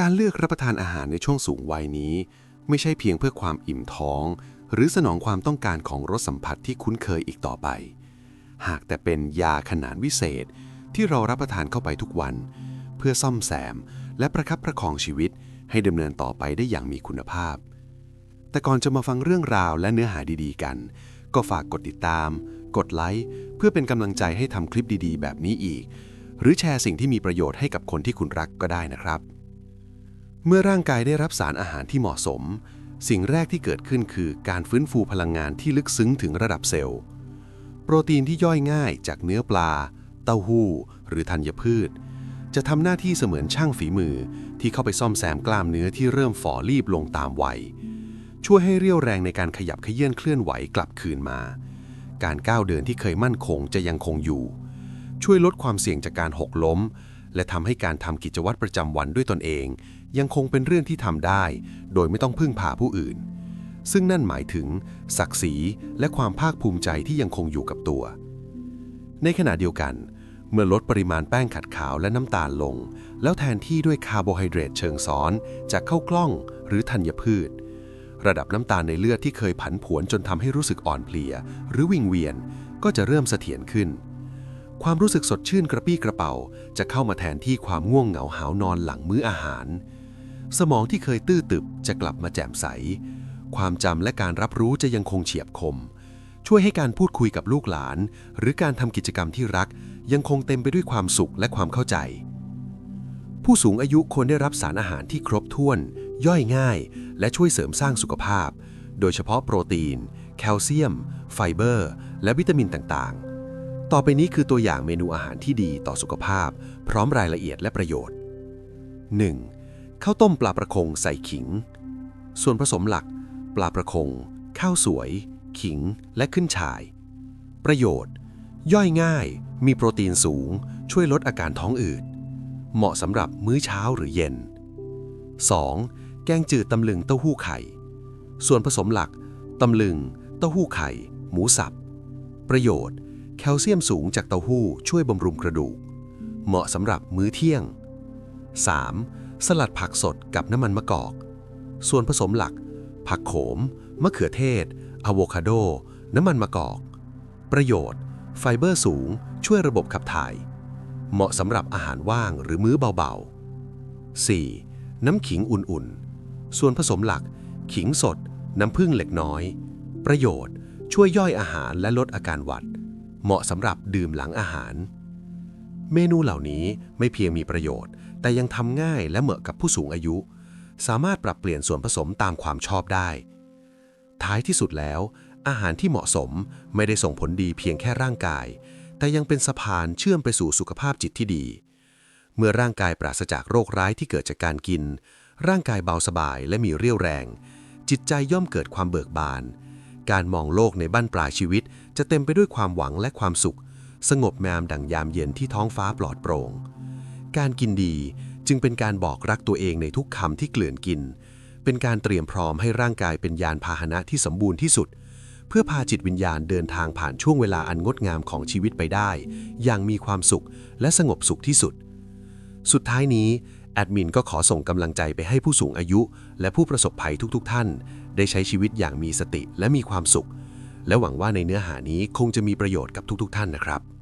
การเลือกรับประทานอาหารในช่วงสูงวัยนี้ ไม่ใช่เพียงเพื่อความอิ่มท้อง หรือสนองความต้องการของรสสัมผัสที่คุ้นเคยอีกต่อไป หากแต่เป็นยาขนานวิเศษที่เรารับประทานเข้าไปทุกวัน เพื่อซ่อมแซม และประคับประคองชีวิตให้ดำเนินต่อไปได้อย่างมีคุณภาพ แต่ก่อนจะมาฟังเรื่องราวและเนื้อหาดีๆ กัน ก็ฝากกดติดตาม กดไลค์เพื่อเป็นกำลังใจให้ทำคลิปดีๆ แบบนี้อีก หรือแชร์สิ่งที่มีประโยชน์ให้กับคนที่คุณรักก็ได้นะครับ เมื่อร่างกายได้รับสารอาหารที่เหมาะสม สิ่งแรกที่เกิดขึ้นคือการฟื้นฟูพลังงานที่ลึกซึ้งถึงระดับเซลล์ โปรตีนที่ย่อยง่ายจากเนื้อปลา เต้าหู้ หรือธัญพืช จะทำหน้าที่เสมือนช่างฝีมือที่เข้าไปซ่อมแซมกล้ามเนื้อที่เริ่มฝ่อรีบลงตามวัย ช่วยให้เรี่ยวแรงในการขยับเขยื่อนเคลื่อนไหวกลับคืนมา การก้าวเดินที่เคยมั่นคงจะยังคงอยู่ ช่วยลดความเสี่ยงจากการหกล้ม และทำให้การทำกิจวัตรประจำวันด้วยตนเอง ยังคงเป็นเรื่องที่ทำได้ โดยไม่ต้องพึ่งพาผู้อื่น ซึ่งนั่นหมายถึง ศักดิ์ศรีและความภาคภูมิใจที่ยังคงอยู่กับตัว ในขณะเดียวกัน เมื่อลดปริมาณแป้งขัดขาวและน้ำตาลลง แล้วแทนที่ด้วยคาร์โบไฮเดรตเชิงซ้อน จากข้าวกล้องหรือธัญพืช ระดับน้ำตาลในเลือดที่เคยผันผวนจนทำให้รู้สึกอ่อนเพลีย หรือวิงเวียนก็จะเริ่มเสถียรขึ้น ความรู้สึกสดชื่นกระปี้กระเป๋า จะเข้ามาแทนที่ความง่วงเหงาหาวนอนหลังมื้ออาหาร สมองที่เคยตื้อตึบจะกลับมาแจ่มใส ความจำและการรับรู้จะยังคงเฉียบคม ช่วยให้การพูดคุยกับลูกหลาน หรือการทำกิจกรรมที่รัก ยังคงเต็มไปด้วยความสุขและความเข้าใจ ผู้สูงอายุควรได้รับสารอาหารที่ครบถ้วน ย่อยง่าย และช่วยเสริมสร้างสุขภาพ โดยเฉพาะโปรตีน แคลเซียม ไฟเบอร์ และวิตามินต่าง ต่อไปนี้คือตัวอย่างเมนูอาหารที่ดีต่อสุขภาพ พร้อมรายละเอียดและประโยชน์ 1. ข้าวต้มปลาประคงใส่ขิง ส่วนผสมหลัก ปลาประคง ข้าวสวย ขิง และขึ้นฉ่าย ประโยชน์ ย่อยง่าย มีโปรตีนสูง ช่วยลดอาการท้องอืด เหมาะสำหรับมื้อเช้าหรือเย็น 2. แกงจืดตำลึงเต้าหู้ไข่ ส่วนผสมหลัก ตำลึง เต้าหู้ไข่ หมูสับ ประโยชน์ คลเซียมสูงจากเต้าหู้ช่วยบำรุงกระดูก เหมาะสำหรับมื้อเที่ยง 3. สลัดผักสดกับน้ำมันมะกอก ส่วนผสมหลัก ผักโขม มะเขือเทศอะโวคาโด น้ำมันมะกอก ประโยชน์ ไฟเบอร์สูง ช่วยระบบขับถ่าย เหมาะสำหรับอาหารว่างหรือมื้อเบาๆ 4. น้ำขิงอุ่นๆ ส่วนผสมหลัก ขิงสด น้ำผึ้งเล็กน้อย ประโยชน์ ช่วยย่อยอาหารและลดอาการหวัด เหมาะสำหรับดื่มหลังอาหาร เมนูเหล่านี้ไม่เพียงมีประโยชน์ แต่ยังทำง่ายและเหมาะกับผู้สูงอายุ สามารถปรับเปลี่ยนส่วนผสมตามความชอบได้ ท้ายที่สุดแล้ว อาหารที่เหมาะสมไม่ได้ส่งผลดีเพียงแค่ร่างกาย แต่ยังเป็นสะพานเชื่อมไปสู่สุขภาพจิตที่ดี เมื่อร่างกายปราศจากโรคร้ายที่เกิดจากการกิน ร่างกายเบาสบายและมีเรี่ยวแรง จิตใจย่อมเกิดความเบิกบาน การมองโลกในบ้านปลายชีวิต จะเต็มไปด้วยความหวังและความสุข สงบงามดั่งยามเย็นที่ท้องฟ้าปลอดโปร่ง การกินดีจึงเป็นการบอกรักตัวเองในทุกคำที่เกลื่อนกิน เป็นการเตรียมพร้อมให้ร่างกายเป็นยานพาหนะที่สมบูรณ์ที่สุด เพื่อพาจิตวิญญาณเดินทางผ่านช่วงเวลาอันงดงามของชีวิตไปได้ อย่างมีความสุขและสงบสุขที่สุด สุดท้ายนี้แอดมินก็ขอส่งกำลังใจไปให้ผู้สูงอายุ และผู้ประสบภัยทุกๆท่าน ได้ใช้ชีวิตอย่างมีสติและมีความสุข และหวังว่าในเนื้อหานี้คงจะมีประโยชน์กับทุกๆ ท่านนะครับ